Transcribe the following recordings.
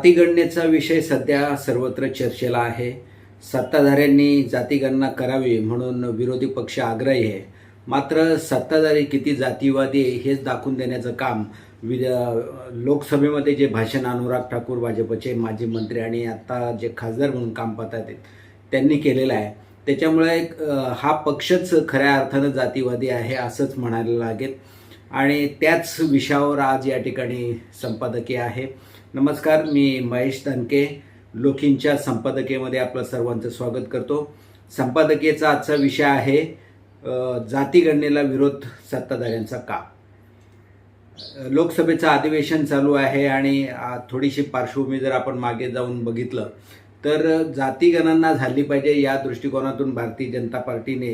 जातीगणनेचा विषय सध्या सर्वत्र चर्चेला आहे. सत्ताधाऱ्यांनी जातीगणना करावी म्हणून विरोधी पक्ष आग्रही आहे. मात्र सत्ताधारी किती जातीवादी आहे हेच दाखवून देण्याचं काम वि लोकसभेमध्ये जे भाषण अनुराग ठाकूर भाजपचे माजी मंत्री आणि आता जे खासदार म्हणून काम पाहत आहेत त्यांनी केलेलं आहे. त्याच्यामुळे हा पक्षच खऱ्या अर्थानं जातीवादी आहे असंच म्हणायला लागेल. आणि त्याच विषयावर आज या ठिकाणी संपादकीय आहे. नमस्कार मी महेश धनके लोखींच्या संपादकीयमध्ये आपलं सर्वांचं स्वागत करतो. संपादकीयचा आजचा विषय आहे जातीगणनेला विरोध सत्ताधाऱ्यांचा का? लोकसभेचं अधिवेशन चालू आहे आणि थोडीशी पार्श्वभूमी जर आपण मागे जाऊन बघितलं तर जातीगणना झाली पाहिजे या दृष्टिकोनातून भारतीय जनता पार्टीने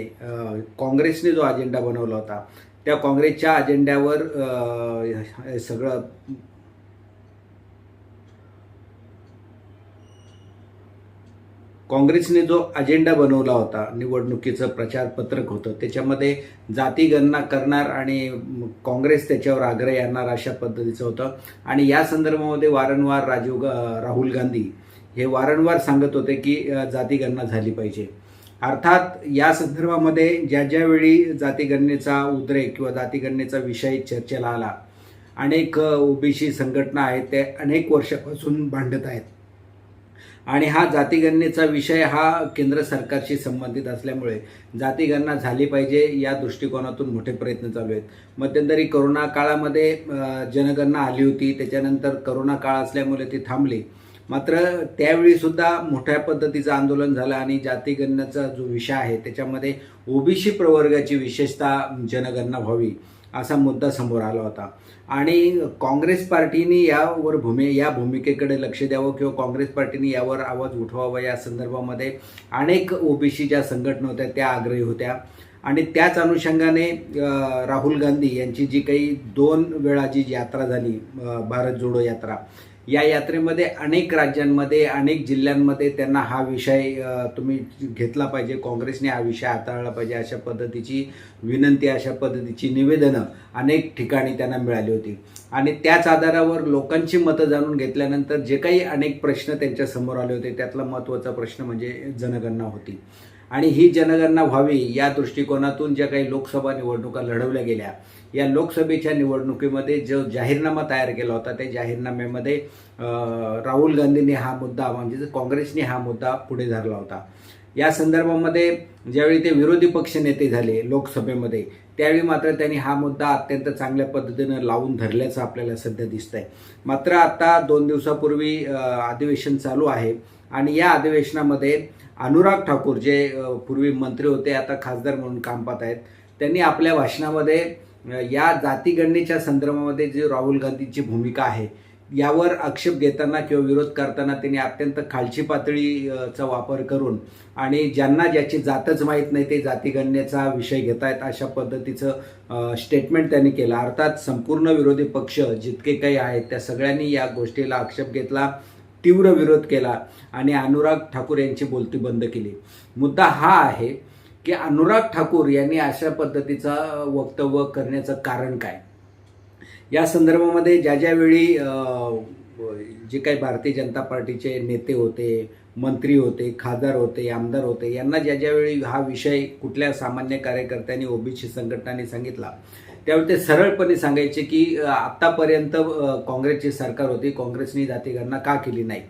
काँग्रेसने जो अजेंडा बनवला होता त्या काँग्रेसच्या अजेंड्यावर सगळं काँग्रेसने जो अजेंडा बनवला होता निवडणुकीचं प्रचारपत्रक होतं त्याच्यामध्ये जातीगणना करणार आणि काँग्रेस त्याच्यावर आग्रह येणार अशा पद्धतीचं होतं. आणि या संदर्भामध्ये वारंवार राजीव गा- राहुल गांधी हे वारंवार सांगत होते की जातीगणना झाली पाहिजे. अर्थात या संदर्भामध्ये ज्या ज्यावेळी जातीगणनेचा उद्रेक किंवा जातीगणनेचा विषय चर्चेला आला अनेक ओबीसी संघटना आहेत ते अनेक वर्षापासून भांडत आहेत. आणि हा जातीगणनेचा विषय हा केंद्र सरकारशी संबंधित असल्यामुळे जातीगणना झाली पाहिजे या दृष्टिकोनातून मोठे प्रयत्न चालू आहेत. मध्यंतरी करोना काळामध्ये जनगणना आली होती. त्याच्यानंतर करोना काळ असल्यामुळे ती थांबली. मात्र त्यावेळी सुद्धा मोठ्या पद्धतीचं आंदोलन झालं आणि जातीगणनेचा जो विषय आहे त्याच्यामध्ये ओबीसी प्रवर्गाची विशेषतः जनगणना व्हावी. असा मुद्दा समोर आला होता. आणि काँग्रेस पार्टीने यावर भूमि या भूमिकेकडे लक्ष द्यावं किंवा काँग्रेस पार्टीने यावर आवाज उठवावा या संदर्भामध्ये अनेक ओबीसी ज्या संघटना होत्या त्या आग्रही होत्या. आणि त्याच अनुषंगाने राहुल गांधी यांची जी काही दोन वेळा जी यात्रा झाली भारत जोडो यात्रा या यात्रेमध्ये अनेक राज्यांमध्ये अनेक जिल्ह्यांमध्ये त्यांना हा विषय तुम्ही घेतला पाहिजे. काँग्रेसने हा विषय हाताळला पाहिजे अशा पद्धतीची विनंती अशा पद्धतीची निवेदनं अनेक ठिकाणी त्यांना मिळाली होती. आणि त्याच आधारावर लोकांची मतं जाणून घेतल्यानंतर जे काही अनेक प्रश्न त्यांच्यासमोर आले होते त्यातला महत्त्वाचा प्रश्न म्हणजे जनगणना होती. आणि ही जनगणना व्हावी या दृष्टिकोनातून ज्या काही लोकसभा निवडणुका लढवल्या गेल्या या लोकसभेच्या निवडणुकीमध्ये जो जाहीरनामा तयार केला होता त्या जाहीरनाम्यामध्ये राहुल गांधींनी हा मुद्दा म्हणजे काँग्रेसने हा मुद्दा पुढे धरला होता. या संदर्भामध्ये ज्यावेळी ते विरोधी पक्ष नेते झाले लोकसभेमध्ये त्यावेळी मात्र त्यांनी हा मुद्दा अत्यंत चांगल्या पद्धतीनं लावून धरल्याचं आपल्याला सध्या दिसतंय. मात्र आता दोन दिवसापूर्वी अधिवेशन चालू आहे आणि या अधिवेशनामध्ये अनुराग ठाकूर जे पूर्वी मंत्री होते आता खासदार म्हणून काम पाहत आहेत त्यांनी आपल्या भाषणामध्ये या जातीगणनेच्या संदर्भामध्ये जी राहुल गांधींची भूमिका आहे यावर आक्षेप घेताना किंवा विरोध करताना त्यांनी अत्यंत खालची पातळीचा वापर करून आणि ज्यांना ज्याची जातच माहीत नाही ते जातीगणनेचा विषय घेत आहेत अशा पद्धतीचं स्टेटमेंट त्यांनी केलं. अर्थात संपूर्ण विरोधी पक्ष जितके काही आहेत त्या सगळ्यांनी या गोष्टीला आक्षेप घेतला. तीव्र विरोध केला आणि अनुराग ठाकूर यांची बोलती बंद केली. मुद्दा हा आहे की अनुराग ठाकूर यांनी अशा पद्धतीचं वक्तव्य करण्याचं कारण काय? या संदर्भामध्ये ज्या ज्यावेळी जे काही भारतीय जनता पार्टीचे नेते होते मंत्री होते खासदार होते आमदार होते यांना ज्या ज्यावेळी हा विषय कुठल्या सामान्य कार्यकर्त्यांनी ओबीसी संघटनांनी सांगितला त्यावेळी ते सरळपणे सांगायचे की आत्तापर्यंत काँग्रेसची सरकार होती. काँग्रेसने जातीगणना का केली नाही?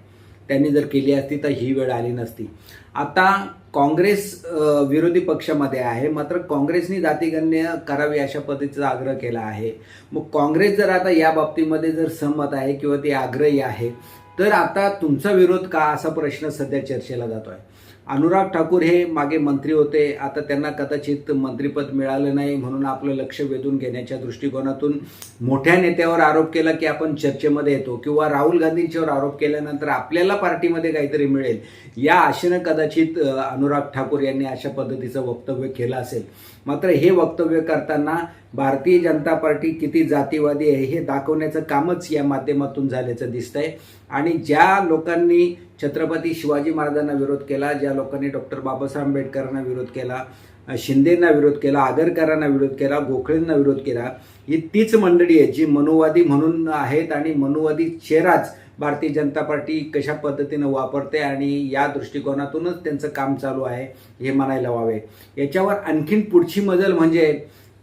त्यांनी जर केली असती तर ही वेळ आली नसती. आता काँग्रेस विरोधी पक्षामध्ये आहे. मात्र काँग्रेसनी जातीगण्य करावी अशा पद्धतीचा आग्रह केला आहे. मग काँग्रेस जर आता या बाबतीमध्ये जर सहमत आहे किंवा ती आग्रही आहे तर आता तुमचा विरोध का? असा प्रश्न सध्या चर्चेला जातो आहे अनुराग ठाकूर हे मागे मंत्री होते. आता त्यांना कदाचित मंत्रिपद मिळालं नाही म्हणून आपलं लक्ष वेधून घेण्याच्या दृष्टिकोनातून मोठ्या नेत्यावर आरोप केला की आपण चर्चेमध्ये येतो किंवा राहुल गांधींच्यावर आरोप केल्यानंतर आपल्याला पार्टीमध्ये काहीतरी मिळेल. या आशेनं कदाचित अनुराग ठाकूर यांनी अशा पद्धतीचं वक्तव्य केलं असेल. मात्र हे वक्तव्य करताना भारतीय जनता पार्टी किती जातीवादी आहे हे दाखवण्याचं कामच या माध्यमातून झाल्याचं दिसतंय. आणि ज्या लोकांनी छत्रपती शिवाजी महाराजांना विरोध केला ज्या लोकांनी डॉक्टर बाबासाहेब आंबेडकरांना विरोध केला शिंदेंना विरोध केला आगरकरांना विरोध केला गोखलेंना विरोध केला ही तीच मंडळी आहे जी मनुवादी म्हणून आहेत आणि मनुवादी चेहराच भारतीय जनता पार्टी कशा पद्धतीनं वापरते आणि या दृष्टिकोनातूनच त्यांचं काम चालू आहे हे म्हणायला व्हावे. याच्यावर आणखीन पुढची मजल म्हणजे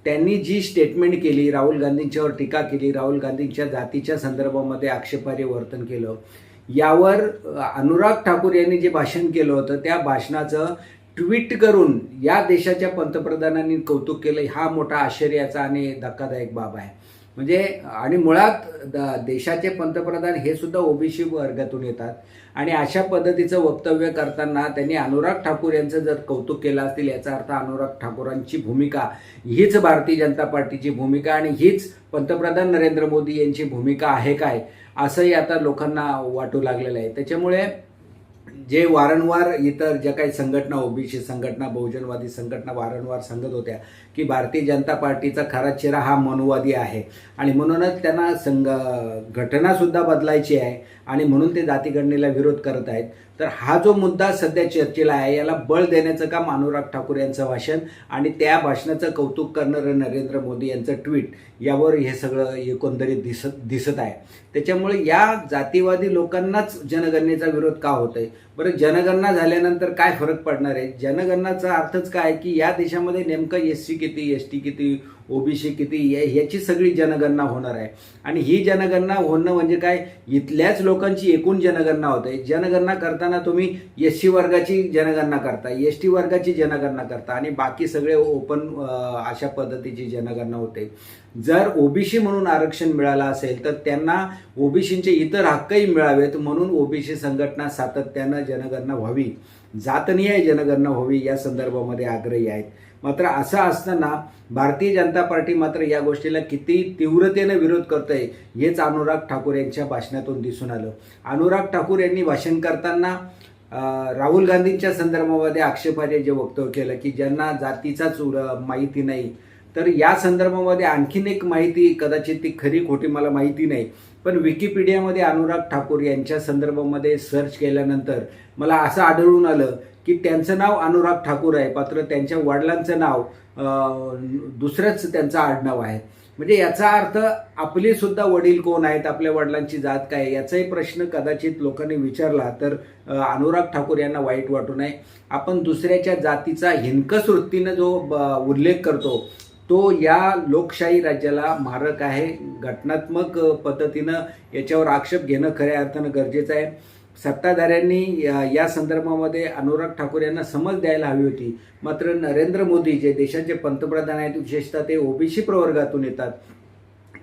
त्यांनी जी स्टेटमेंट केली राहुल गांधींच्यावर टीका केली राहुल गांधींच्या जातीच्या संदर्भामध्ये आक्षेपार्ह वर्तन केलं यावर अनुराग ठाकूर यांनी जे भाषण केलं होतं त्या भाषणाचं ट्विट करून या देशाच्या पंतप्रधानांनी कौतुक केलं. हा मोठा आश्चर्याचा आणि धक्कादायक बाब आहे. म्हणजे आणि मुळात द- देशाचे पंतप्रधान हे सुद्धा ओबीसी वर्गातून येतात. आणि अशा पद्धतीचं वक्तव्य करताना त्यांनी अनुराग ठाकूर यांचं जर कौतुक केलं असतील याचा अर्थ अनुराग ठाकूरांची भूमिका हीच भारतीय जनता पार्टीची भूमिका आणि हीच पंतप्रधान नरेंद्र मोदी यांची भूमिका आहे काय असंही आता लोकांना वाटू लागलेलं आहे. त्याच्यामुळे जे वारंवार इतर ज्या काही संघटना ओबीसी संघटना बहुजनवादी संघटना वारंवार सांगत होत्या की भारतीय जनता पार्टीचा खरा चेहरा हा मनुवादी आहे. आणि म्हणूनच त्यांना संघ घटनासुद्धा बदलायची आहे आणि म्हणून ते जातीगणनेला विरोध करत आहेत. तर हा जो मुद्दा सध्या चर्चेला आहे याला बळ देण्याचं काम अनुराग ठाकूर यांचं भाषण आणि त्या भाषणाचं कौतुक करणारं नरेंद्र मोदी यांचं ट्विट यावर हे सगळं एकंदरीत दिसत दिसत आहे. त्याच्यामुळे या जातीवादी लोकांनाच जनगणनेचा विरोध का होत आहे बरं जनगणना झाल्यानंतर काय फरक पडणार आहे? जनगणनाचा अर्थच काय की या देशामध्ये नेमकं एस सी किती एस टी किती ओबीसी किती याची सगळी जनगणना होणार आहे. आणि ही जनगणना होणं म्हणजे काय? इथल्याच लोकांची एकूण जनगणना होते. जनगणना करताना तुम्ही एस सी वर्गाची जनगणना करता एस टी वर्गाची जनगणना करता आणि बाकी सगळे ओपन अशा पद्धतीची जनगणना होते. जर ओबीसी म्हणून आरक्षण मिळालं असेल तर त्यांना ओबीसींचे इतर हक्कही मिळावेत म्हणून ओबीसी संघटना सातत्यानं जनगणना व्हावी. जातनीय जनगणना व्हावी या संदर्भामध्ये आग्रही आहेत. मात्र असं असताना भारतीय जनता पार्टी मात्र या गोष्टीला किती तीव्रतेनं विरोध करतंय हेच अनुराग ठाकूर यांच्या भाषणातून दिसून आलं. अनुराग ठाकूर यांनी भाषण करताना राहुल गांधींच्या संदर्भामध्ये आक्षेपार्ह जे वक्तव्य केलं की ज्यांना जातीचाच माहिती नाही तर या संदर्भामध्ये आणखीन एक माहिती कदाचित ती खरी खोटी मला माहिती नाही. पण विकिपीडियामध्ये अनुराग ठाकूर यांच्या संदर्भामध्ये सर्च केल्यानंतर मला असं आढळून आलं की त्यांचं नाव अनुराग ठाकूर आहे मात्र त्यांच्या वडिलांचं नाव दुसरंच त्यांचं आडनाव आहे. म्हणजे याचा अर्थ आपले सुद्धा वडील कोण आहेत आपल्या वडिलांची जात काय याचाही प्रश्न कदाचित लोकांनी विचारला तर अनुराग ठाकूर यांना वाईट वाटू नये. आपण दुसऱ्याच्या जातीचा हिनकस वृत्तीनं जो ब- उल्लेख करतो तो या लोकशाही राज्याला मारक आहे. घटनात्मक पद्धतीनं याच्यावर आक्षेप घेणं खऱ्या अर्थानं गरजेचं आहे. सत्ताधाऱ्यांनी या- या संदर्भामध्ये अनुराग ठाकूर यांना समज द्यायला हवी होती. मात्र नरेंद्र मोदी जे देशाचे पंतप्रधान आहेत विशेषतः ते ओबीसी प्रवर्गातून येतात.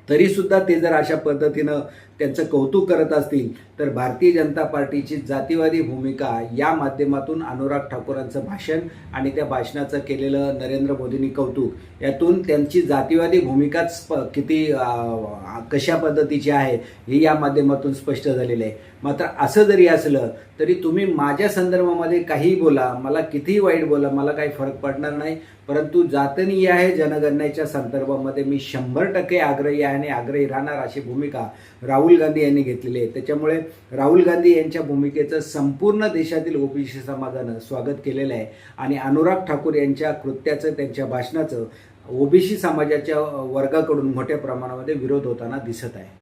तरीसुद्धा ते जर अशा पद्धतीनं त्यांचं कौतुक करत असतील तर भारतीय जनता पार्टीची जातीवादी भूमिका या माध्यमातून अनुराग ठाकूरांचं भाषण आणि त्या भाषणाचं केलेलं नरेंद्र मोदींनी कौतुक यातून त्यांची जातीवादी भूमिकाच प- किती कशा पद्धतीची आहे हे या माध्यमातून स्पष्ट झालेलं आहे. मात्र असं जरी असलं तरी तुम्ही माझ्या संदर्भामध्ये काहीही बोला मला कितीही वाईट बोला मला काही फरक पडणार नाही. परंतु जातनीय आहे जनगणनेच्या संदर्भामध्ये मी शंभर टक्के आग्रही आहे. आणि आग्रही राहणार अशी भूमिका राहुल गांधी यांनी घेतलेली आहे. त्याच्यामुळे राहुल गांधी यांच्या भूमिकेचं संपूर्ण देशातील ओबीसी समाजानं स्वागत केलेलं आहे. आणि अनुराग ठाकूर यांच्या कृत्याचं त्यांच्या भाषणाचं ओबीसी समाजाच्या वर्गाकडून मोठ्या प्रमाणामध्ये विरोध होताना दिसत आहे.